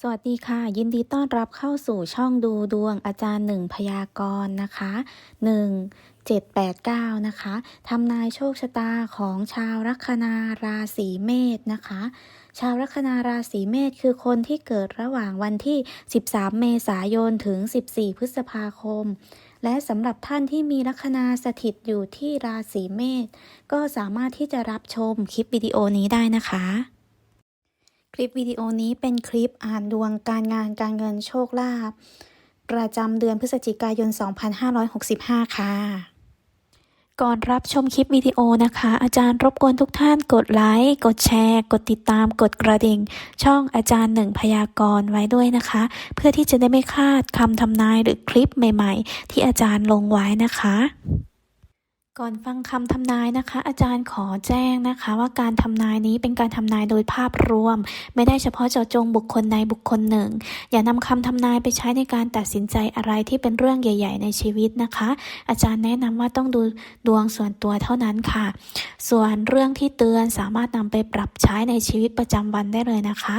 สวัสดีค่ะ ยินดีต้อนรับเข้าสู่ช่องดูดวงอาจารย์หนึ่งพยากรณ์นะคะ1 7 8 9นะคะทำนายโชคชะตาของชาวลัคนาราศีเมษนะคะ ชาวลัคนาราศีเมษคือคนที่เกิดระหว่างวันที่ 13 เมษายนถึง 14 พฤษภาคม และสำหรับท่านที่มีลัคนาสถิตอยู่ที่ราศีเมษก็สามารถที่จะรับชมคลิปวิดีโอนี้ได้นะคะ คลิปวิดีโอนี้เป็นคลิปอ่านดวงการงานการเงินโชคลาภประจำเดือนพฤศจิกายน 2565 ค่ะ ก่อนรับชมคลิปวิดีโอนะคะ อาจารย์รบกวนทุกท่านกดไลค์ กดแชร์ กดติดตาม กดกระดิ่ง ช่องอาจารย์หนึ่งพยากรณ์ไว้ด้วยนะคะ เพื่อที่จะได้ไม่พลาดคำทำนายหรือคลิปใหม่ ๆ ที่อาจารย์ลงไว้นะคะ ก่อนฟังคำทำนายนะคะ อาจารย์ขอแจ้งนะคะ ว่าการทำนายนี้เป็นการทำนายโดยภาพรวม ไม่ได้เฉพาะเจาะจงบุคคลใดบุคคลหนึ่ง อย่านำคำทำนายไปใช้ในการตัดสินใจอะไรที่เป็นเรื่องใหญ่ ๆ ในชีวิตนะคะ อาจารย์แนะนำว่าต้องดูดวงส่วนตัวเท่านั้นค่ะ ส่วนเรื่องที่เตือนสามารถนำไปปรับใช้ในชีวิตประจำวันได้เลยนะคะ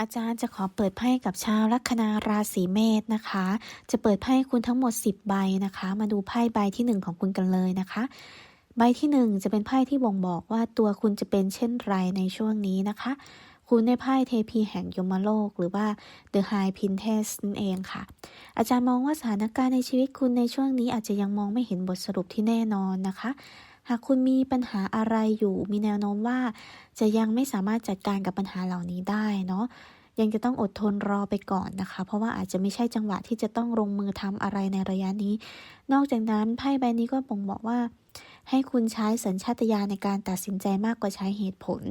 อาจารย์จะขอเปิดไพ่กับชาวลัคนาราศีเมษนะคะ จะเปิดไพ่คุณทั้งหมด 10 ใบนะคะ มาดูไพ่ใบที่ 1 ของคุณกันเลยนะคะ ใบที่ 1 จะเป็นไพ่ที่บ่งบอกว่าตัวคุณจะเป็นเช่นไรในช่วงนี้นะคะ คุณในไพ่เทพีแห่งยมโลก หรือว่า The High Princess นั่นเองค่ะ อาจารย์มองว่าสถานการณ์ในชีวิตคุณในช่วงนี้อาจจะยังมองไม่เห็นบทสรุปที่แน่นอนนะคะ หากคุณมีปัญหาอะไรอยู่ มีแนวโน้มว่า จะยังไม่สามารถจัดการกับปัญหาเหล่านี้ได้เนาะยังจะต้องอดทนรอไปก่อนนะคะ เพราะว่าอาจจะไม่ใช่จังหวะที่จะต้องลงมือทำอะไรในระยะนี้ นอกจากนั้นไพ่ใบนี้ก็บ่งบอกว่า ให้คุณใช้สัญชาตญาณในการตัดสินใจมากกว่าใช้เหตุผล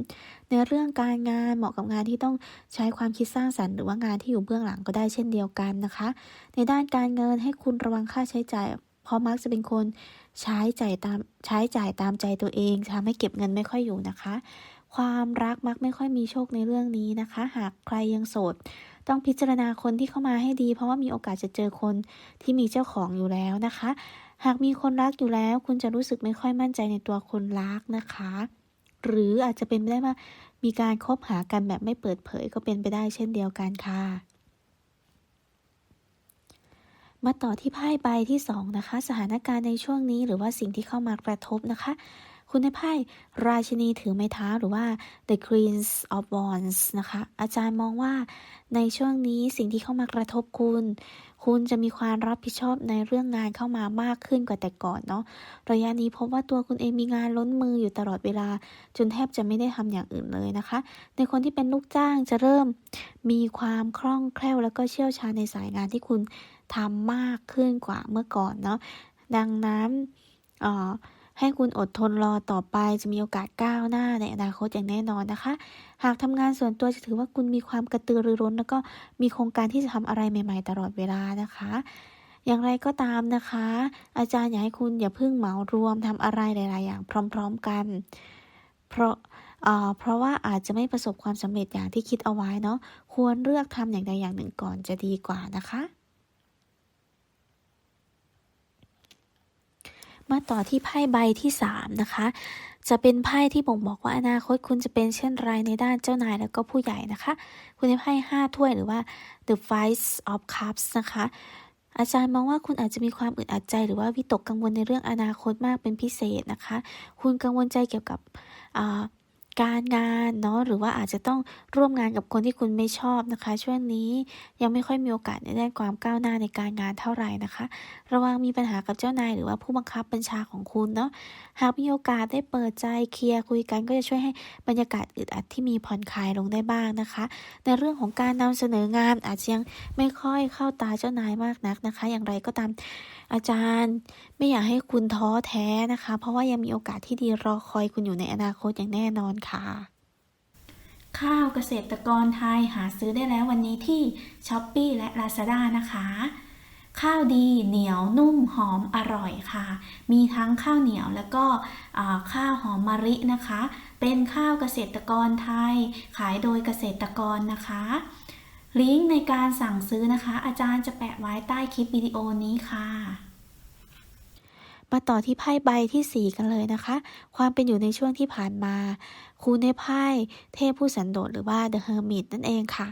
ในเรื่องการงานเหมาะกับงานที่ต้องใช้ความคิดสร้างสรรค์หรือว่างานที่อยู่เบื้องหลังก็ได้เช่นเดียวกันนะคะ ในด้านการเงินให้คุณระวังค่าใช้จ่าย ราะมักจะเป็นคนใช้จ่ายตามใช้จ่ายตามใจตัวเองทำให้เก็บเงินไม่ค่อยอยู่นะคะ ความรักมักไม่ค่อยมีโชคในเรื่องนี้นะคะ หากใครยังโสด ต้องพิจารณาคนที่เข้ามาให้ดี เพราะว่ามีโอกาสจะเจอคนที่มีเจ้าของอยู่แล้วนะคะ หากมีคนรักอยู่แล้ว คุณจะรู้สึกไม่ค่อยมั่นใจในตัวคนรักนะคะ หรืออาจจะเป็นไปได้ว่ามีการคบหากันแบบไม่เปิดเผยก็เป็นไปได้เช่นเดียวกันค่ะ มาต่อที่ไพ่ใบที่สองนะคะ สถานการณ์ในช่วงนี้หรือว่าสิ่งที่เข้ามากระทบนะคะ คุณในไพ่ราชินีถือไม้เท้าหรือว่า the queens of wands นะคะ อาจารย์มองว่าในช่วงนี้สิ่งที่เข้ามากระทบคุณ คุณจะมีความรับผิดชอบในเรื่องงานเข้ามามากขึ้นกว่าแต่ก่อนเนาะระยะนี้พบว่าตัวคุณเองมีงานล้นมืออยู่ตลอดเวลา จนแทบจะไม่ได้ทำอย่างอื่นเลยนะคะ ในคนที่เป็นลูกจ้างจะเริ่มมีความคล่องแคล่วแล้วก็เชี่ยวชาญในสายงานที่คุณ ทำมากขึ้นกว่าเมื่อก่อนเนาะดังนั้นให้คุณอดทนรอต่อไปจะมีโอกาสก้าวหน้าในอนาคตอย่างแน่นอนนะคะ หากทำงานส่วนตัวจะถือว่าคุณมีความกระตือรือร้น แล้วก็มีโครงการที่จะทำอะไรใหม่ ๆ ตลอดเวลานะคะอย่างไรก็ตามนะคะ อาจารย์อยากให้คุณอย่าเพิ่งเหมารวมทำอะไรหลาย ๆ อย่างพร้อม ๆ กัน เพราะเอ่อเพราะว่าอาจจะไม่ประสบความสำเร็จอย่างที่คิดเอาไว้เนาะควรเลือกทำอย่างใดอย่างหนึ่งก่อนจะดีกว่านะคะ มาต่อที่ไพ่ใบที่สามนะคะ จะเป็นไพ่ที่บ่งบอกว่าอนาคตคุณจะเป็นเช่นไรในด้านเจ้านายแล้วก็ผู้ใหญ่นะคะ คุณในไพ่ห้าถ้วยหรือว่า the five of cups นะคะ อาจารย์มองว่าคุณอาจจะมีความอึดอัดใจ หรือว่าวิตกกังวลในเรื่องอนาคตมากเป็นพิเศษนะคะ คุณกังวลใจเกี่ยวกับ การงานเนาะหรือว่าอาจจะต้องร่วมงานกับคนที่คุณไม่ชอบนะคะ ช่วงนี้ยังไม่ค่อยมีโอกาสในด้านความก้าวหน้าในการงานเท่าไหร่นะคะ ระวังมีปัญหากับเจ้านายหรือว่าผู้บังคับบัญชาของคุณเนาะหากมีโอกาสได้เปิดใจเคลียร์คุยกันก็จะช่วยให้บรรยากาศอึดอัดที่มีผ่อนคลายลงได้บ้างนะคะ ในเรื่องของการนำเสนองานอาจจะยังไม่ค่อยเข้าตาเจ้านายมากนักนะคะ อย่างไรก็ตามอาจารย์ไม่อยากให้คุณท้อแท้นะคะ เพราะว่ายังมีโอกาสที่ดีรอคอยคุณอยู่ในอนาคตอย่างแน่นอนค่ะข้าวเกษตรกรไทยหาซื้อได้แล้ววันนี้ที่ s h อ p e e และ Lazada นะคะข้าวดีเหนียวนุ่มหอมอร่อยค่ะ มีทั้งข้าวเหนียวแล้วก็ข้าวหอมมะลินะคะ เป็นข้าวเกษตรกรไทย ขายโดยเกษตรกรนะคะ ลิงก์ในการสั่งซื้อนะคะ อาจารย์จะแปะไว้ใต้คลิปวิดีโอนี้ค่ะ มาต่อที่ไพ่ใบที่ 4 กันเลยนะคะ ความเป็นอยู่ในช่วงที่ผ่านมาคุณในไพ่เทพผู้สันโดษหรือว่า The Hermit นั่นเองค่ะ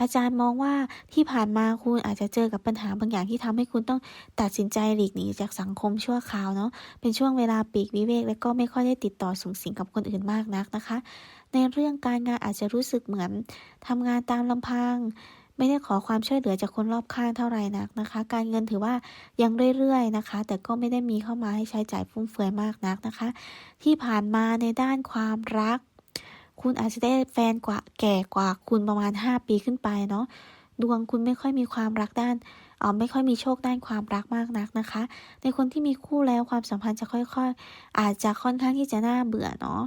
อาจารย์มองว่าที่ผ่านมาคุณอาจจะเจอกับปัญหาบางอย่างที่ทำให้คุณต้องตัดสินใจหลีกหนีจากสังคมชั่วคราวเนาะ เป็นช่วงเวลาปีกวิเวก และก็ไม่ค่อยได้ติดต่อสูงสิงกับคนอื่นมากนักนะคะ ในเรื่องการงานอาจจะรู้สึกเหมือนทำงานตามลำพัง ไม่ได้ขอความช่วยเหลือจากคนรอบข้างเท่าไหร่นักนะคะ การเงินถือว่ายังเรื่อยๆนะคะ แต่ก็ไม่ได้มีเข้ามาให้ใช้จ่ายฟุ่มเฟือยมากนักนะคะ ที่ผ่านมาในด้านความรัก คุณอาจจะได้แฟนกว่าแก่กว่าคุณประมาณ 5 ปีขึ้นไปเนาะดวงคุณไม่ค่อยมีความรักด้านเออไม่ค่อยมีโชคด้านความรักมากนักนะคะ ในคนที่มีคู่แล้วความสัมพันธ์จะค่อยๆ อาจจะค่อนข้างที่จะน่าเบื่อเนาะ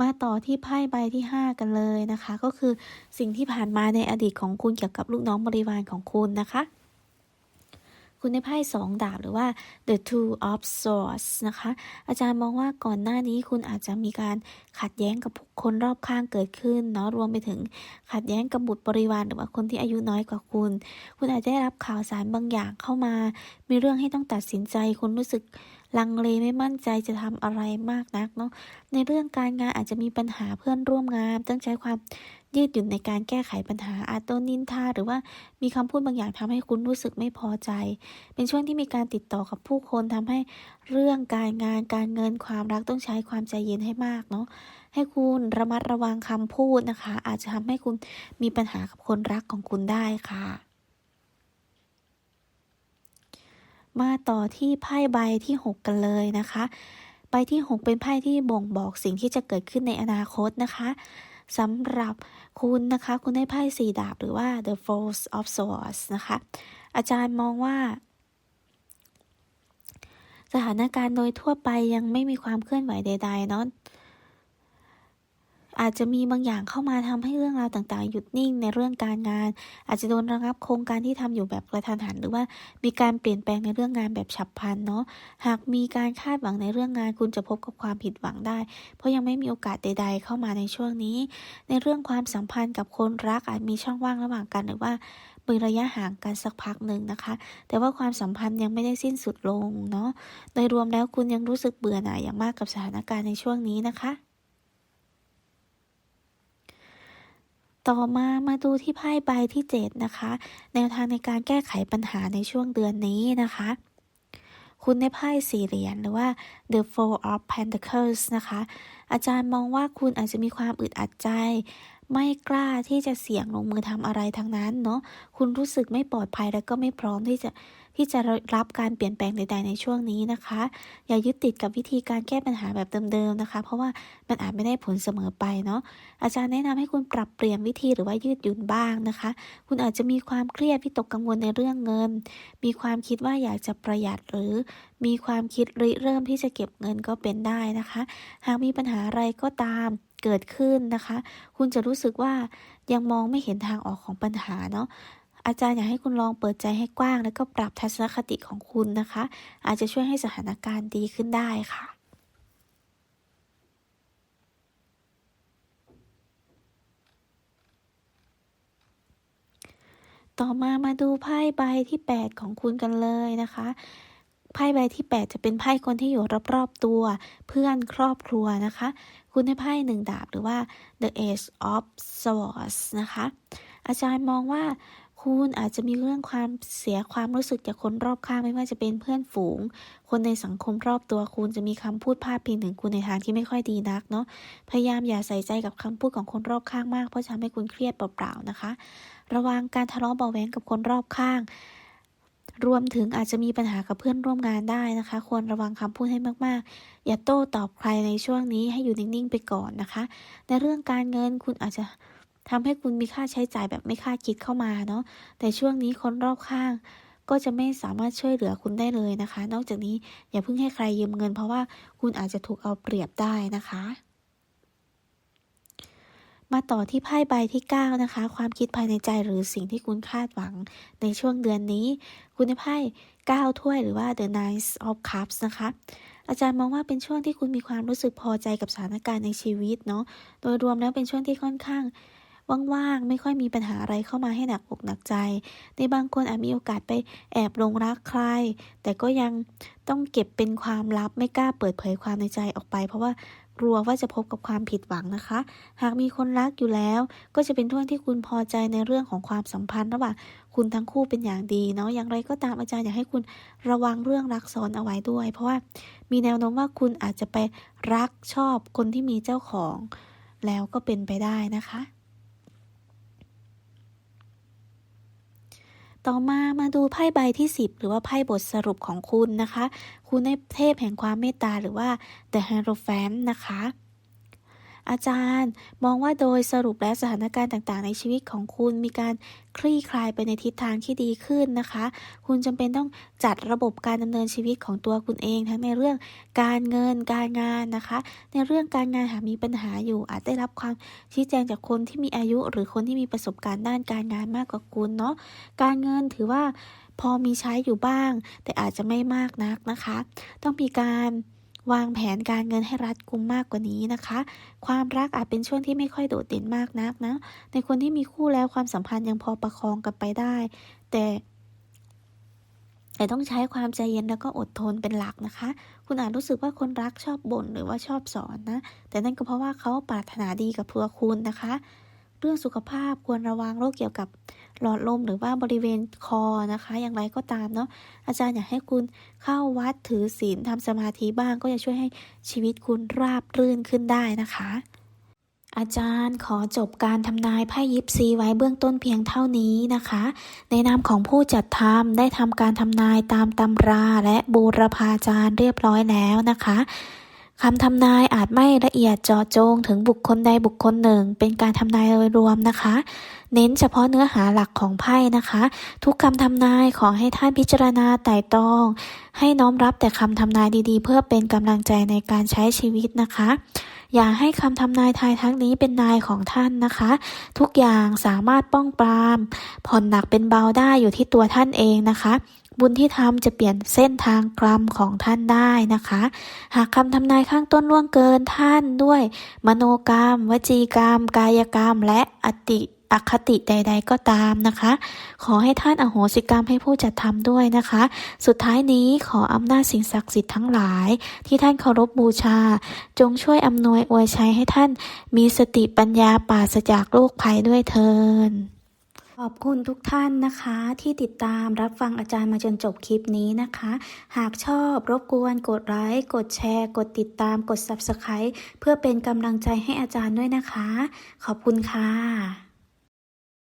มาต่อที่ไพ่ใบที่ 5 กันเลยนะคะ ก็คือสิ่งที่ผ่านมาในอดีตของคุณเกี่ยวกับลูกน้องบริวารของคุณนะคะ คุณในไพ่สองดาบหรือว่า the two of swords นะคะ อาจารย์มองว่าก่อนหน้านี้คุณอาจจะมีการขัดแย้งกับคนรอบข้างเกิดขึ้นเนาะรวมไปถึงขัดแย้งกับบุตรบริวารหรือว่าคนที่อายุน้อยกว่าคุณ คุณอาจจะได้รับข่าวสารบางอย่างเข้ามา มีเรื่องให้ต้องตัดสินใจคุณรู้สึก ลังเลไม่มั่นใจจะทำอะไรมากนักเนาะในเรื่องการงานอาจจะมีปัญหาเพื่อนร่วมงาน ต้องใช้ความยืดหยุ่นในการแก้ไขปัญหาอาจโดนนินทาหรือว่ามีคำพูดบางอย่างทำให้คุณรู้สึกไม่พอใจ เป็นช่วงที่มีการติดต่อกับผู้คนทำให้เรื่องการงานการเงินความรักต้องใช้ความใจเย็นให้มากเนาะให้คุณระมัดระวังคำพูดนะคะ อาจจะทำให้คุณมีปัญหากับคนรักของคุณได้ค่ะ มาต่อที่ไพ่ใบที่ 6 กันเลยนะคะ ใบที่ 6 เป็นไพ่ที่บ่งบอกสิ่งที่จะเกิดขึ้นในอนาคตนะคะสำหรับคุณนะคะ คุณได้ไพ่สี่ดาบหรือว่า the four of swords นะคะ อาจารย์มองว่า สถานการณ์โดยทั่วไปยังไม่มีความเคลื่อนไหวใดๆเนาะ อาจจะมีบางอย่างเข้ามาทำให้เรื่องราวต่างๆ หยุดนิ่งในเรื่องการงาน อาจจะโดนระงับโครงการที่ทำอยู่แบบกระทันหัน หรือว่ามีการเปลี่ยนแปลงในเรื่องงานแบบฉับพลันเนาะหากมีการคาดหวังในเรื่องงาน คุณจะพบกับความผิดหวังได้ เพราะยังไม่มีโอกาสใด ๆ เข้ามาในช่วงนี้ ในเรื่องความสัมพันธ์กับคนรักอาจมีช่องว่างระหว่างกันหรือว่ามีระยะห่างกันสักพักหนึ่งนะคะ แต่ว่าความสัมพันธ์ยังไม่ได้สิ้นสุดลงเนาะโดยรวมแล้วคุณยังรู้สึกเบื่อหน่ายอย่างมากกับสถานการณ์ในช่วงนี้นะคะ ต่อมามาดูที่ไพ่ใบที่ 7 นะคะ แนวทางในการแก้ไขปัญหาในช่วงเดือนนี้นะคะ คุณในไพ่สี่เหรียญหรือว่า the four of pentacles นะคะ อาจารย์มองว่าคุณอาจจะมีความอึดอัดใจ ไม่กล้าที่จะเสี่ยงลงมือทำอะไรทั้งนั้นเนาะคุณรู้สึกไม่ปลอดภัยและก็ไม่พร้อมที่จะที่จะรับการเปลี่ยนแปลงใด ๆ ในช่วงนี้นะคะ อย่ายึดติดกับวิธีการแก้ปัญหาแบบเดิมๆนะคะ เพราะว่ามันอาจไม่ได้ผลเสมอไปเนาะอาจารย์แนะนำให้คุณปรับเปลี่ยนวิธีหรือว่ายืดหยุ่นบ้างนะคะ คุณอาจจะมีความเครียดวิตกกังวลในเรื่องเงิน มีความคิดว่าอยากจะประหยัดหรือ มีความคิดริเริ่มที่จะเก็บเงินก็เป็นได้นะคะ หากมีปัญหาอะไรก็ตาม เกิดขึ้นนะคะ คุณจะรู้สึกว่ายังมองไม่เห็นทางออกของปัญหาเนาะอาจารย์อยากให้คุณลองเปิดใจให้กว้าง แล้วก็ปรับทัศนคติของคุณนะคะ อาจจะช่วยให้สถานการณ์ดีขึ้นได้ค่ะต่อมามาดูไพ่ใบที่ 8 ของคุณกันเลยนะคะ ไพ่ใบที่ 8 จะเป็นไพ่คนที่อยู่รอบๆตัว เพื่อนครอบครัวนะคะ คุณได้ไพ่หนึ่งดาบหรือว่า the ace of swords นะคะ อาจารย์มองว่าคุณอาจจะมีเรื่องความเสียความรู้สึกจากคนรอบข้างไม่ว่าจะเป็นเพื่อนฝูง คนในสังคมรอบตัวคุณจะมีคำพูดพาดพิงถึงคุณในทางที่ไม่ค่อยดีนักเนาะพยายามอย่าใส่ใจกับคำพูดของคนรอบข้างมากเพราะจะทำให้คุณเครียดเปล่าๆนะคะ ระวังการทะเลาะเบาะแวงกับคนรอบข้าง รวมถึงอาจจะมีปัญหากับเพื่อนร่วมงานได้นะคะ ควรระวังคำพูดให้มากๆ อย่าโต้ตอบใครในช่วงนี้ให้อยู่นิ่งๆไปก่อนนะคะ ในเรื่องการเงินคุณอาจจะทำให้คุณมีค่าใช้จ่ายแบบไม่คาดคิดเข้ามาเนาะแต่ช่วงนี้คนรอบข้างก็จะไม่สามารถช่วยเหลือคุณได้เลยนะคะ นอกจากนี้อย่าเพิ่งให้ใครยืมเงิน เพราะว่าคุณอาจจะถูกเอาเปรียบได้นะคะ มาต่อที่ไพ่ใบที่ 9 นะคะ ความคิดภายในใจหรือสิ่งที่คุณคาดหวังในช่วงเดือนนี้ คุณได้ไพ่9ถ้วยหรือว่า the nine of cups นะคะ อาจารย์มองว่าเป็นช่วงที่คุณมีความรู้สึกพอใจกับสถานการณ์ในชีวิตเนาะโดยรวมแล้วเป็นช่วงที่ค่อนข้างว่างๆ ไม่ค่อยมีปัญหาอะไรเข้ามาให้หนักอกหนักใจ ในบางคนอาจมีโอกาสไปแอบลงรักใคร แต่ก็ยังต้องเก็บเป็นความลับไม่กล้าเปิดเผยความในใจออกไป เพราะว่า กลัวว่าจะพบกับความผิดหวังนะคะ หากมีคนรักอยู่แล้ว ก็จะเป็นช่วงที่คุณพอใจในเรื่องของความสัมพันธ์ระหว่างคุณทั้งคู่เป็นอย่างดีเนาะอย่างไรก็ตามอาจารย์อยากให้คุณระวังเรื่องรักซ้อนเอาไว้ด้วย เพราะว่ามีแนวโน้มว่าคุณอาจจะไปรักชอบคนที่มีเจ้าของ แล้วก็เป็นไปได้นะคะ ต่อมามาดูไพ่ใบที่ 10 หรือว่าไพ่บทสรุปของคุณนะคะ คุณในเทพแห่งความเมตตาหรือว่า The Hierophant นะคะ อาจารย์มองว่าโดยสรุปและสถานการณ์ต่างๆ ในชีวิตของคุณมีการคลี่คลายไปในทิศทางที่ดีขึ้นนะคะ คุณจำเป็นต้องจัดระบบการดำเนินชีวิตของตัวคุณเอง ทั้งในเรื่องการเงินการงานนะคะ ในเรื่องการงานหากมีปัญหาอยู่ อาจได้รับความชี้แจงจากคนที่มีอายุ หรือคนที่มีประสบการณ์ด้านการงานมากกว่าคุณเนาะการเงินถือว่าพอมีใช้อยู่บ้าง แต่อาจจะไม่มากนักนะคะ ต้องมีการ วางแผนการเงินให้รัดกุมมากกว่านี้นะคะ ความรักอาจเป็นช่วงที่ไม่ค่อยโดดเด่นมากนักนะ ในคนที่มีคู่แล้วความสัมพันธ์ยังพอประคองกันไปได้ แต่แต่ต้องใช้ความใจเย็นแล้วก็อดทนเป็นหลักนะคะ คุณอาจรู้สึกว่าคนรักชอบบ่นหรือว่าชอบสอนนะ แต่นั่นก็เพราะว่าเขาปรารถนาดีกับตัวคุณนะคะ เรื่องสุขภาพควรระวังโรคเกี่ยวกับหลอดลมหรือว่าบริเวณคอนะคะ อย่างไรก็ตามเนาะอาจารย์อยากให้คุณเข้าวัดถือศีลทำสมาธิบ้างก็จะช่วยให้ชีวิตคุณราบรื่นขึ้นได้นะคะ อาจารย์ขอจบการทำนายไพ่ยิปซีไว้เบื้องต้นเพียงเท่านี้นะคะ ในนามของผู้จัดทำได้ทำการทำนายตามตำราและบูรพาจารย์เรียบร้อยแล้วนะคะ คำทำนายอาจไม่ละเอียดเจาะจงถึงบุคคลใดบุคคลหนึ่ง เป็นการทำนายโดยรวมนะคะ เน้นเฉพาะเนื้อหาหลักของไพ่นะคะ ทุกคำทำนายขอให้ท่านพิจารณาไต่ตอง ให้น้อมรับแต่คำทำนายดีๆ เพื่อเป็นกำลังใจในการใช้ชีวิตนะคะ อย่าให้คำทำนายทายทั้งนี้เป็นนายของท่านนะคะ ทุกอย่างสามารถป้องปราม ผ่อนหนักเป็นเบาได้อยู่ที่ตัวท่านเองนะคะ บุญที่ทำจะเปลี่ยนเส้นทางกรรมของท่านได้นะคะ หากคำทำนายข้างต้นล่วงเกินท่านด้วย มโนกรรม วจีกรรม กายกรรม และอติอคติใด ๆ ก็ตามนะคะ ขอให้ท่านอโหสิกรรมให้ผู้จัดทำด้วยนะคะ สุดท้ายนี้ขออำนาจสิ่งศักดิ์สิทธิ์ทั้งหลาย ที่ท่านเคารพบูชา จงช่วยอำนวยอวยชัยให้ท่านมีสติปัญญาปราศจากโรคภัยด้วยเทิน ขอบคุณทุกท่านนะคะที่ติดตามรับฟังอาจารย์มาจนจบคลิปนี้นะคะ หากชอบรบกวนกดไลค์กดแชร์ กดติดตามกด Subscribe เพื่อเป็นกำลังใจให้อาจารย์ด้วยนะคะ ขอบคุณค่ะ